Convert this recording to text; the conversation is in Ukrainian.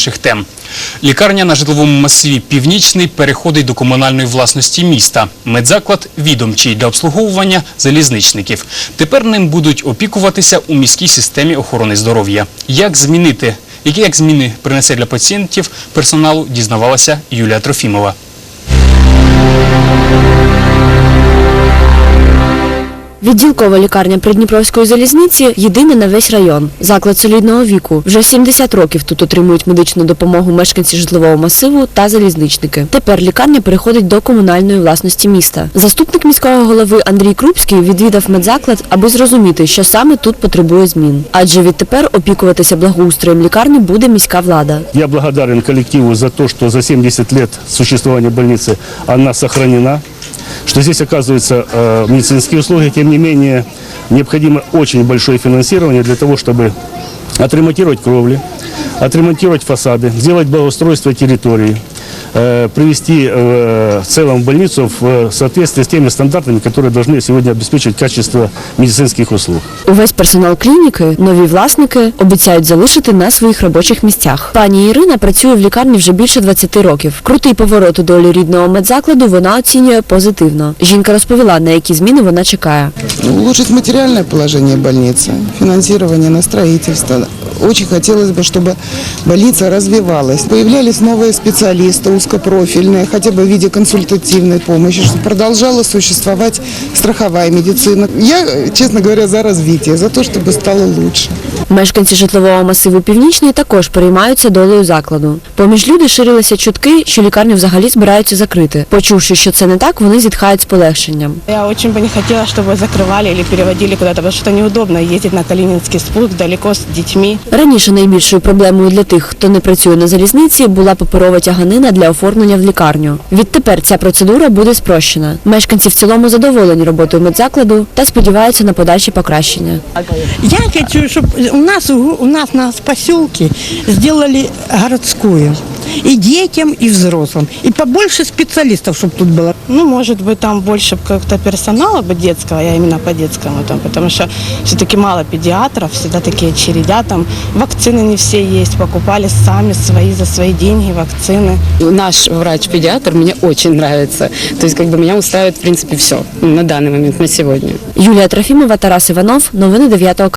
Наших тем. Лікарня на житловому масиві Північний переходить до комунальної власності міста. Медзаклад відомчий для обслуговування залізничників. Тепер ним будуть опікуватися у міській системі охорони здоров'я. Як змінити, які як зміни принесе для пацієнтів персоналу, дізнавалася Юлія Трофімова. Відділкова лікарня Придніпровської залізниці єдина на весь район. Заклад солідного віку. Вже 70 років тут отримують медичну допомогу мешканці житлового масиву та залізничники. Тепер лікарня переходить до комунальної власності міста. Заступник міського голови Андрій Крупський відвідав медзаклад, аби зрозуміти, що саме тут потребує змін. Адже відтепер опікуватися благоустроєм лікарні буде міська влада. Я благодарен коллективу за то, что за 70 лет существования больницы она сохранена, что здесь оказываются э, медицинские услуги. Тем не менее, необходимо очень большое финансирование для того, чтобы отремонтировать кровли, отремонтировать фасады, сделать благоустройство территории, э, привести э, в целом больницу в соответствии с теми стандартами, которые должны сегодня обеспечить качество медицинских услуг. Увесь персонал клініки, нові власники обіцяють залишити на своїх робочих місцях. Пані Ірина працює в лікарні вже більше 20 років. Крутий поворот у долі рідного медзакладу вона оцінює позитивно. Жінка розповіла, на які зміни вона чекає. улучшить материальное положение больницы, финансирование на строительство. Очень хотелось бы, чтобы больница развивалась. Появлялись новые специалисты узкопрофильные, хотя бы в виде консультативной помощи, чтобы продолжала существовать страховая медицина. Я, честно говоря, за развитие, за то, чтобы стало лучше. Мешканці житлового масиву Північний також переймаються долею закладу. Поміж люди ширилися чутки, що лікарню взагалі збираються закрити. Почувши, що це не так, вони зітхають з полегшенням. Я очень бы не хотела, чтобы закрывали или переводили куда-то, потому что неудобно ездить на Калининский спуск далеко с детьми. Раніше найбільшою проблемою для тих, хто не працює на залізниці, була паперова тяганина для оформлення в лікарню. Відтепер ця процедура буде спрощена. Мешканці в цілому задоволені роботою медзакладу та сподіваються на подальші покращення. Я хочу, щоб у нас, у нас на поселке зробили городскую. И детям, и взрослым. И побольше специалистов, чтобы тут было. Ну, может быть, там больше как-то персонала бы детского, я именно по детскому там, потому что все-таки мало педиатров, всегда такие очередя, там вакцины не все есть, покупали сами свои за свои деньги вакцины. Наш врач-педиатр мне очень нравится. То есть как бы меня устраивает в принципе все на данный момент, на сегодня. Юлія Трофімова, Тарас Іванов. Новини 9